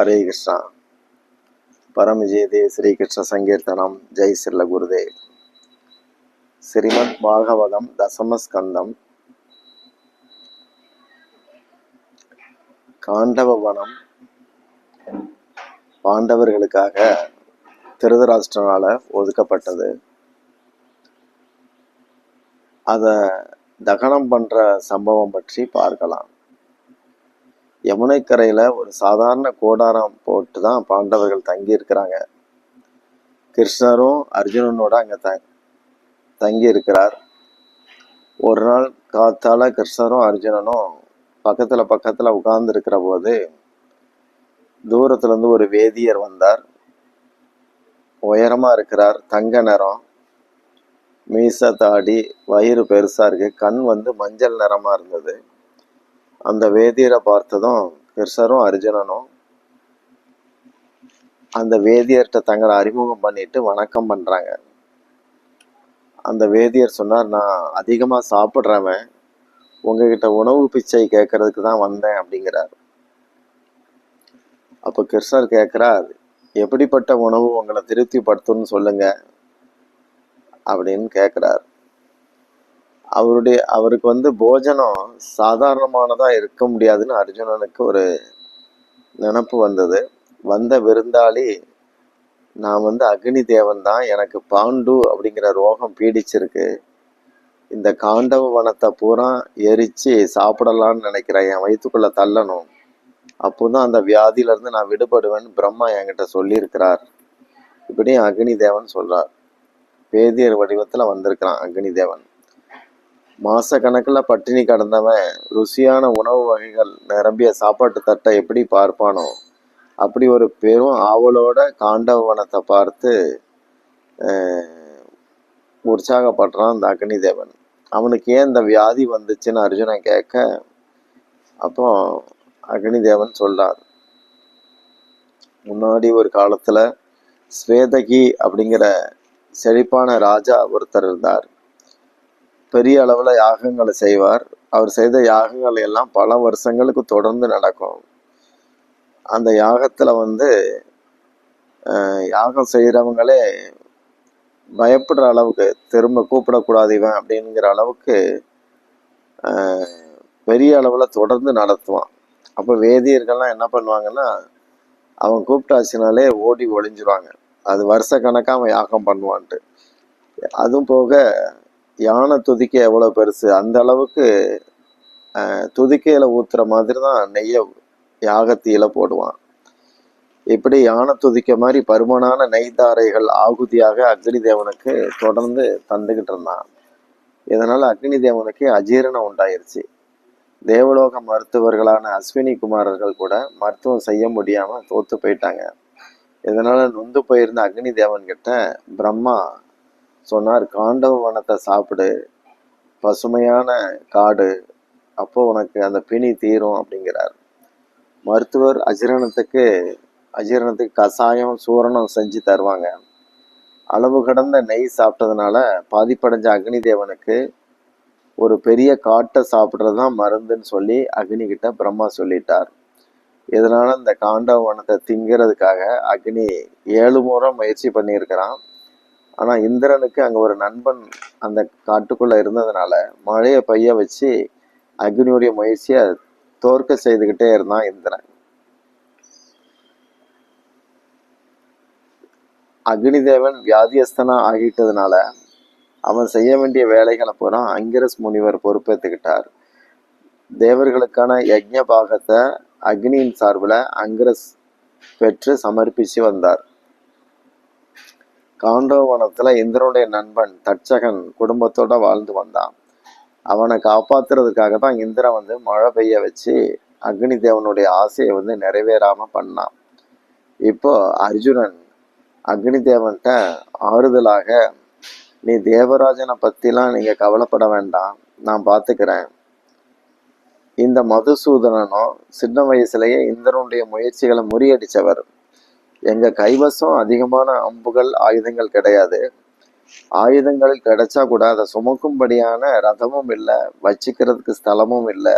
ஹரே கிருஷ்ணா. பரமஜெயதே ஸ்ரீகிருஷ்ண சங்கீர்த்தனம். ஜெய் சில்ல குருதேவ். ஸ்ரீமத் பாகவதம் தசமஸ்கந்தம் காண்டவ வனம். பாண்டவர்களுக்காக திருதராஷ்டிரனால ஒதுக்கப்பட்டது. அதை தகனம் பண்ற சம்பவம் பற்றி பார்க்கலாம். யமுனைக்கரையில் ஒரு சாதாரண கோடாரம் போட்டு தான் பாண்டவர்கள் தங்கியிருக்கிறாங்க. கிருஷ்ணரும் அர்ஜுனனோட அங்கே த தங்கி இருக்கிறார் ஒரு நாள் காத்தால கிருஷ்ணரும் அர்ஜுனனும் பக்கத்தில் பக்கத்தில் உட்கார்ந்துருக்கிற போது தூரத்துலேருந்து ஒரு வேதியர் வந்தார். உயரமாக இருக்கிறார் தங்க நிறம் மீச தாடி வயிறு பெருசாக இருக்கு கண் வந்து மஞ்சள் நிறமாக இருந்தது. அந்த வேதியரை பார்த்ததும் கிருஷ்ணரும் அர்ஜுனனும் அந்த வேதியர்கிட்ட தங்களை அறிமுகம் பண்ணிட்டு வணக்கம் பண்றாங்க. அந்த வேதியர் சொன்னார் நான் அதிகமாக சாப்பிட்றவன். உங்ககிட்ட உணவு பிச்சை கேட்கறதுக்கு தான் வந்தேன் அப்படிங்கிறார். அப்போ கிருஷ்ணர் கேட்குறார் எப்படிப்பட்ட உணவு உங்களை திருப்திப்படுத்தும்னு சொல்லுங்க அப்படின்னு கேட்குறார். அவருடைய அவருக்கு வந்து போஜனம் சாதாரணமானதாக இருக்க முடியாதுன்னு அர்ஜுனனுக்கு ஒரு நினப்பு வந்தது. வந்த விருந்தாளி நான் வந்து அக்னி தேவன் தான் எனக்கு பாண்டு அப்படிங்கிற ரோகம் பீடிச்சிருக்கு. இந்த காண்டவ வனத்தை பூரா எரிச்சு சாப்பிடலாம்னு நினைக்கிறேன். என் வயிற்றுக்குள்ளே தள்ளணும். அப்போதான் அந்த வியாதியிலேருந்து நான் விடுபடுவேன்னு பிரம்மா என்கிட்ட சொல்லியிருக்கிறார். இப்படியும் அக்னி தேவன் சொல்கிறார் பேதியர் வடிவத்தில் வந்திருக்கிறான் அக்னி தேவன். மாச கணக்கில் பட்டினி கடந்தவன் ருசியான உணவு வகைகள் நிரம்பிய சாப்பாட்டு தட்டை எப்படி பார்ப்பானோ அப்படி ஒரு பெரும் ஆவலோட காண்டவனத்தை பார்த்து உற்சாகப்படுறான் அந்த அக்னி தேவன். அவனுக்கு ஏன் இந்த வியாதி வந்துச்சுன்னு அர்ஜுனன் கேட்க அப்போ அக்னி தேவன் சொல்றார் முன்னாடி ஒரு காலத்துல ஸ்வேதகி அப்படிங்கிற செழிப்பான ராஜா ஒருத்தர் இருந்தார். பெரிய அளவில் யாகங்களை செய்வார். அவர் செய்த யாகங்கள் எல்லாம் பல வருஷங்களுக்கு தொடர்ந்து நடக்கும். அந்த யாகத்தில் வந்து யாகம் செய்கிறவங்களே பயப்படுற அளவுக்கு திரும்ப கூப்பிடக்கூடாது இவன் அப்படிங்கிற அளவுக்கு பெரிய அளவில் தொடர்ந்து நடத்துவான். அப்போ வேதியர்கள்லாம் என்ன பண்ணுவாங்கன்னா அவன் கூப்பிட்டாச்சுனாலே ஓடி ஒளிஞ்சிருவாங்க. அது வருஷ கணக்காக அவன் யாகம் பண்ணுவான்ட்டு. அதுவும் போக யானை துதிக்க எவ்வளோ பெருசு? அந்த அளவுக்கு துதிக்கையில் துதிக்கையில ஊத்துற மாதிரி தான் நெய்யை யாகத்தீயில போடுவான். இப்படி யானை துதிக்க மாதிரி பருமனான நெய்தாரைகள் ஆகுதியாக அக்னி தேவனுக்கு தொடர்ந்து தந்துக்கிட்டு இருந்தான். இதனால அக்னி தேவனுக்கு அஜீரணம் உண்டாயிருச்சு. தேவலோக மருத்துவர்களான அஸ்வினி குமாரர்கள் கூட மருத்துவம் செய்ய முடியாம தோத்து போயிட்டாங்க. இதனால நொந்து போயிருந்த அக்னி தேவன் கிட்ட பிரம்மா சொன்னார் காண்டவ வனத்தை சாப்பிடு பசுமையான காடு அப்போ உனக்கு அந்த பிணி தீரும் அப்படிங்கிறார். மருத்துவர் அஜீரணத்துக்கு அஜீரணத்துக்கு கசாயம் சூரணம் செஞ்சு தருவாங்க. அளவு கடந்த நெய் சாப்பிட்டதுனால பாதிப்படைஞ்ச அக்னி தேவனுக்கு ஒரு பெரிய காட்டை சாப்பிட்றது தான் மருந்துன்னு சொல்லி அக்னிகிட்ட பிரம்மா சொல்லிட்டார். இதனால் இந்த காண்டவ வனத்தை திங்கிறதுக்காக அக்னி ஏழு முறை முயற்சி பண்ணியிருக்கிறான். ஆனா இந்திரனுக்கு அங்க ஒரு நண்பன் அந்த காட்டுக்குள்ள இருந்ததுனால மழையை பெய்ய வச்சு அக்னியுடைய முயற்சியை தோற்க செய்துக்கிட்டே இருந்தான் இந்திரன். அக்னிதேவன் வியாதியஸ்தனா ஆகிட்டதுனால அவன் செய்ய வேண்டிய வேலைகளை பூரா அங்கிரஸ் முனிவர் பொறுப்பேற்றுக்கிட்டார் தேவர்களுக்கான யஜ்ய பாகத்தை அக்னியின் சார்பில் அங்கிரஸ் பெற்று சமர்ப்பிச்சு வந்தார். காண்டவனத்துல இந்திரனுடைய நண்பன் தட்சகன் குடும்பத்தோட வாழ்ந்து வந்தான். அவனை காப்பாத்துறதுக்காக தான் இந்திரன் வந்து மழை பெய்ய வச்சு அக்னி தேவனுடைய ஆசையை வந்து நிறைவேறாம பண்ணான். இப்போ அர்ஜுனன் அக்னி தேவன்கிட்ட ஆறுதலாக நீ தேவராஜனை பற்றிலாம் நீங்க கவலைப்பட வேண்டாம் நான் பார்த்துக்கிறேன் இந்த மதுசூதனனும் சின்ன வயசுலயே இந்திரனுடைய முயற்சிகளை முறியடித்தவர் எங்க கைவசம் அதிகமான அம்புகள் ஆயுதங்கள் கிடையாது. ஆயுதங்கள் கிடைச்சா கூட அதை சுமக்கும்படியான ரதமும் இல்லை வச்சுக்கிறதுக்கு ஸ்தலமும் இல்லை.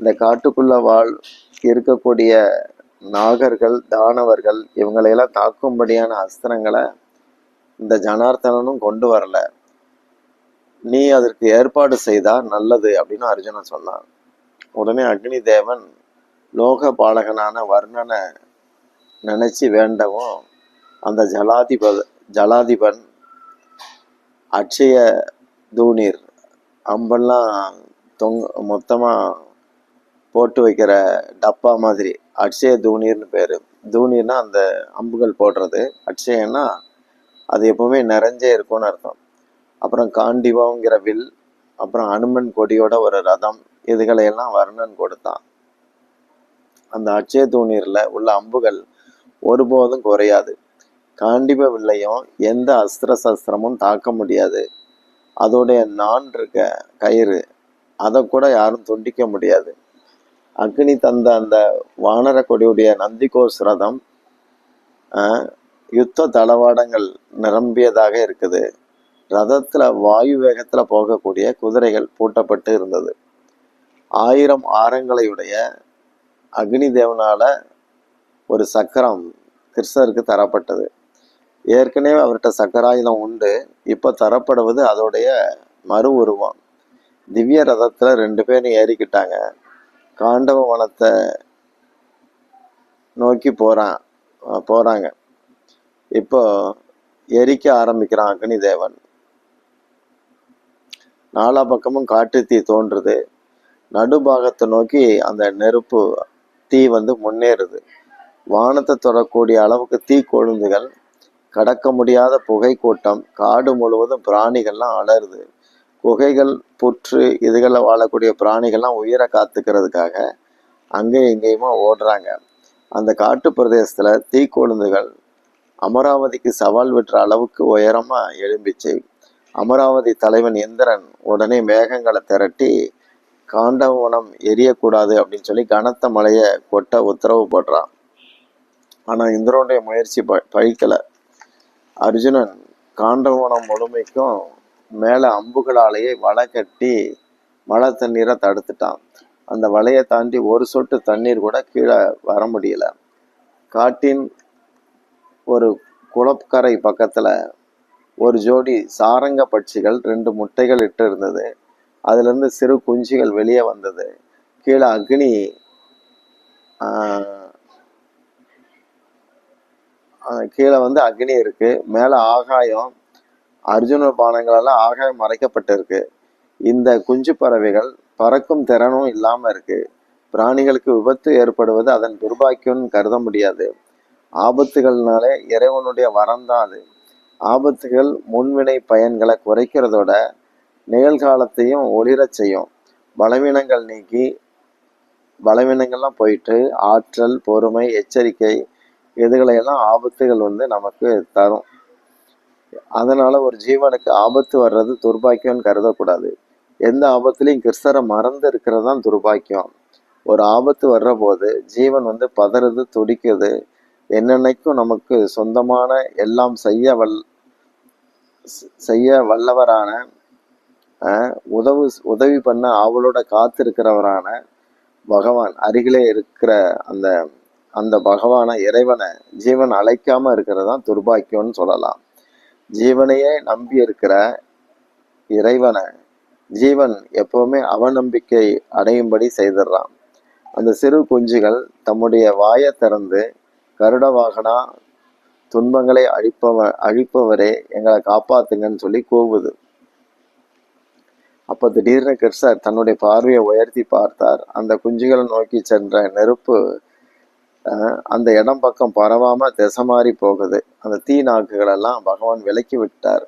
இந்த காட்டுக்குள்ள வாழ் இருக்கக்கூடிய நாகர்கள் தானவர்கள் இவங்களையெல்லாம் தாக்கும்படியான அஸ்திரங்களை இந்த ஜனார்த்தனனும் கொண்டு வரல. நீ அதற்கு ஏற்பாடு செய்தா நல்லது அப்படின்னு அர்ஜுனன் சொன்னான். உடனே அக்னி தேவன் லோக பாலகனான வர்ணனை நினச்சி வேண்டவும் அந்த ஜலாதிப ஜலாதிபன் அட்சய தூணீர் அம்பெல்லாம் தொங் மொத்தமாக போட்டு வைக்கிற டப்பா மாதிரி அட்சய தூணீர்னு பேர். தூணீர்னா அந்த அம்புகள் போடுறது. அட்சயன்னா அது எப்பவுமே நிறைஞ்சே இருக்கும்னு அர்த்தம். அப்புறம் காண்டிவங்கிற வில் அப்புறம் அனுமன் கொடியோட ஒரு ரதம் இதுகளையெல்லாம் வர்ணன் கொடுத்தான். அந்த அட்சய தூணீரில் உள்ள அம்புகள் ஒருபோதும் குறையாது. காண்டிப வில்லையும் எந்த அஸ்திர சஸ்திரமும் தாக்க முடியாது. அதோடைய நான் இருக்க கயிறு அதை கூட யாரும் துண்டிக்க முடியாது. அக்னி தந்த அந்த வானர கொடியுடைய நந்திகோஸ் ரதம் யுத்த தளவாடங்கள் நிரம்பியதாக இருக்குது. ரதத்தில் வாயு வேகத்தில் போகக்கூடிய குதிரைகள் பூட்டப்பட்டு இருந்தது. ஆயிரம் ஆரங்களையுடைய அக்னி தேவனால ஒரு சக்கரம் கிருஷ்ணருக்கு தரப்பட்டது. ஏற்கனவே அவர்கிட்ட சக்கராயுதம் உண்டு. இப்போ தரப்படுவது அதோடைய மறு உருவம். திவ்ய ரதத்துல ரெண்டு பேரும் ஏறிக்கிட்டாங்க. காண்டவ வனத்தை நோக்கி போறான் போகிறாங்க போறாங்க. இப்போ எரிக்க ஆரம்பிக்கிறான் அக்னி தேவன் நாலா பக்கமும் காட்டு தீ தோன்றுது. நடுபாகத்தை நோக்கி அந்த நெருப்பு தீ வந்து முன்னேறுது. வானத்தை தொடக்கூடிய அளவுக்கு தீ கொழுந்துகள் கடக்க முடியாத புகை கூட்டம் காடு முழுவதும் பிராணிகள்லாம் அலறுது. குகைகள் புற்று இதுகளில் வாழக்கூடிய பிராணிகள்லாம் உயிரை காத்துக்கிறதுக்காக அங்கேயும் இங்கேயுமா ஓடுறாங்க. அந்த காட்டு பிரதேசத்தில் தீக்கொழுந்துகள் அமராவதிக்கு சவால் விட்டுற அளவுக்கு உயரமாக எழும்பிச்சு. அமராவதி தலைவன் இந்திரன் உடனே மேகங்களை திரட்டி காண்டவனம் எரியக்கூடாது அப்படின்னு சொல்லி கனத்த மழையை கொட்ட உத்தரவு போடுறான். ஆனால் இந்திரனுடைய முயற்சி ப பழிக்கலை. அர்ஜுனன் காண்டவனம் முழுமைக்கும் மேலே அம்புகளாலேயே வலை கட்டி மழை தண்ணீரை தடுத்துட்டான். அந்த வலையை தாண்டி ஒரு சொட்டு தண்ணீர் கூட கீழே வர முடியல. காட்டின் ஒரு குளக்கரை பக்கத்துல ஒரு ஜோடி சாரங்க பட்சிகள் ரெண்டு முட்டைகள் இட்டு இருந்தது அதுல இருந்து சிறு குஞ்சுகள் வெளியே வந்தது. கீழே அக்னி ஆஹ், கீழே வந்து அக்னி இருக்கு. மேலே ஆகாயம் அர்ஜுன பானங்களெல்லாம் ஆகாயம் மறைக்கப்பட்டிருக்கு. இந்த குஞ்சு பறவைகள் பறக்கும் திறனும் இல்லாமல் இருக்கு. பிராணிகளுக்கு விபத்து ஏற்படுவது அதன் துர்பாக்கியம்னு கருத முடியாது. ஆபத்துகள்னாலே இறைவனுடைய வரம்தான் அது. ஆபத்துகள் முன்வினை பயன்களை குறைக்கிறதோட நிகழ்காலத்தையும் ஒளிரச் செய்யும். பலவீனங்கள் நீக்கி பலவீனங்கள்லாம் போயிட்டு ஆற்றல் பொறுமை எச்சரிக்கை இதுகளையெல்லாம் ஆபத்துகள் வந்து நமக்கு தரும். அதனால ஒரு ஜீவனுக்கு ஆபத்து வர்றது துர்பாக்கியம்னு கருதக்கூடாது. எந்த ஆபத்துலையும் கிறிஸ்தரை மறந்து இருக்கிறது தான் துர்பாக்கியம். ஒரு ஆபத்து வர்ற போது ஜீவன் வந்து பதறது துடிக்குது. என்னென்னைக்கும் நமக்கு சொந்தமான எல்லாம் செய்ய வல் செய்ய வல்லவரான அஹ், உதவு உதவி பண்ண அவளோட காத்திருக்கிறவரான பகவான் அருகிலே இருக்கிற அந்த அந்த பகவானை இறைவனை ஜீவன் அழைக்காம இருக்கிறது தான் துர்பாக்கியம்னு சொல்லலாம். ஜீவனையே நம்பி இருக்கிற இறைவனை ஜீவன் எப்பவுமே அவநம்பிக்கை அடையும்படி செய்திடுறான். அந்த சிறு குஞ்சுகள் தம்முடைய வாயை திறந்து கருட வாகனா துன்பங்களை அழிப்பவ அழிப்பவரே எங்களை காப்பாத்துங்கன்னு சொல்லி கூவுது. அப்ப திடீர்னு கிருஷ்ணர் தன்னுடைய பார்வையை உயர்த்தி பார்த்தார். அந்த குஞ்சுகளை நோக்கி சென்ற நெருப்பு அந்த இடம் பக்கம் பரவாமல் திசை மாறி போகுது. அந்த தீ நாக்குகள் எல்லாம் பகவான் விலக்கி விட்டார்.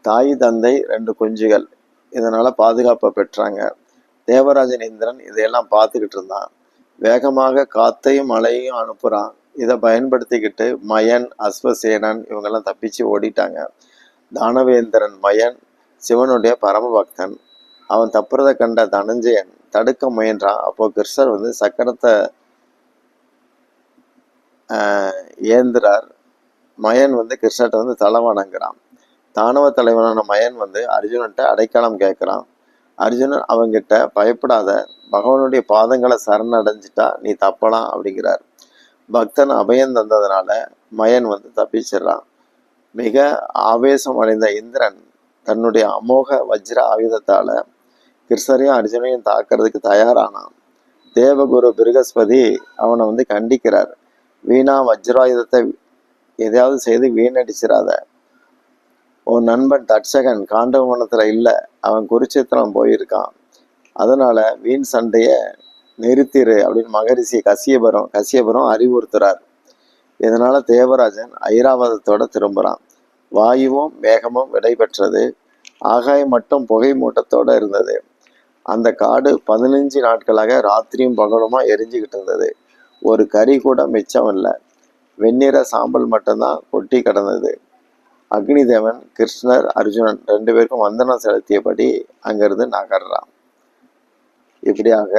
தாய் தந்தை ரெண்டு குஞ்சுகள். இதனால் பாதுகாப்பை பெற்றாங்க. தேவராஜன் இந்திரன் இதையெல்லாம் பார்த்துக்கிட்டு இருந்தான். வேகமாக காத்தையும் மழையையும் அனுப்புகிறான் இதை பயன்படுத்திக்கிட்டு மயன் அஸ்வசேனன் இவங்கெல்லாம் தப்பிச்சு ஓடிட்டாங்க. தானவேந்திரன் மயன் சிவனுடைய பரமபக்தன். அவன் தப்புறதை கண்ட தனஞ்சயன் தடுக்க முயன்றான். அப்போ கிருஷ்ணர் வந்து சக்கரத்தை ஏந்திரார். மயன் வந்து கிருஷ்ணர்கிட்ட வந்து தலை வணங்குறான் தானவ தலைவனான மயன் வந்து அர்ஜுனன்ட்ட அடைக்கலம் கேட்குறான் அர்ஜுனன் அவங்கிட்ட பயப்படாத. பகவானுடைய பாதங்களை சரணடைஞ்சிட்டா நீ தப்பலாம் அப்படிங்கிறார். பக்தன் அபயம் தந்ததுனால மயன் வந்து தப்பிச்சிடுறான். மிக ஆவேசம் அடைந்த இந்திரன் தன்னுடைய அமோக வஜ்ர ஆயுதத்தால கிருஷ்ணரையும் அர்ஜுனையும் தாக்குறதுக்கு தயாரானான். தேவகுரு பிருகஸ்பதி அவனை வந்து கண்டிக்கிறார். வீணா வஜ்ராயுதத்தை எதையாவது செய்து வீணடிச்சிடாத உன் நண்பன் தட்சகன் காண்டவனத்தில் இல்லை அவன் குருச்சேத்திரம் போயிருக்கான். அதனால வீண் சண்டையை நிறுத்திரு அப்படின்னு மகரிஷி கசியபுரம் கசியபுரம் அறிவுறுத்துறார். இதனால தேவராஜன் ஐராவதத்தோட திரும்புகிறான் வாயுவும் வேகமும் விடைபெற்றது. ஆகாயம் மட்டும் புகை மூட்டத்தோடு இருந்தது. அந்த காடு பதினஞ்சு நாட்களாக ராத்திரியும் பகலுமா எரிஞ்சுக்கிட்டு இருந்தது. ஒரு கறி கூட மிச்சம் இல்லை. வெண்ணிற சாம்பல் மட்டும்தான் கொட்டி கிடந்தது. அக்னிதேவன் கிருஷ்ணர் அர்ஜுனன் ரெண்டு பேருக்கும் வந்தனம் செலுத்தியபடி அங்கிருந்து நகர்றான். இப்படியாக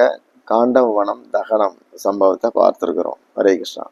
காண்டவ வனம் தகனம் சம்பவத்தை பார்த்துருக்குறோம். ஹரே கிருஷ்ணா.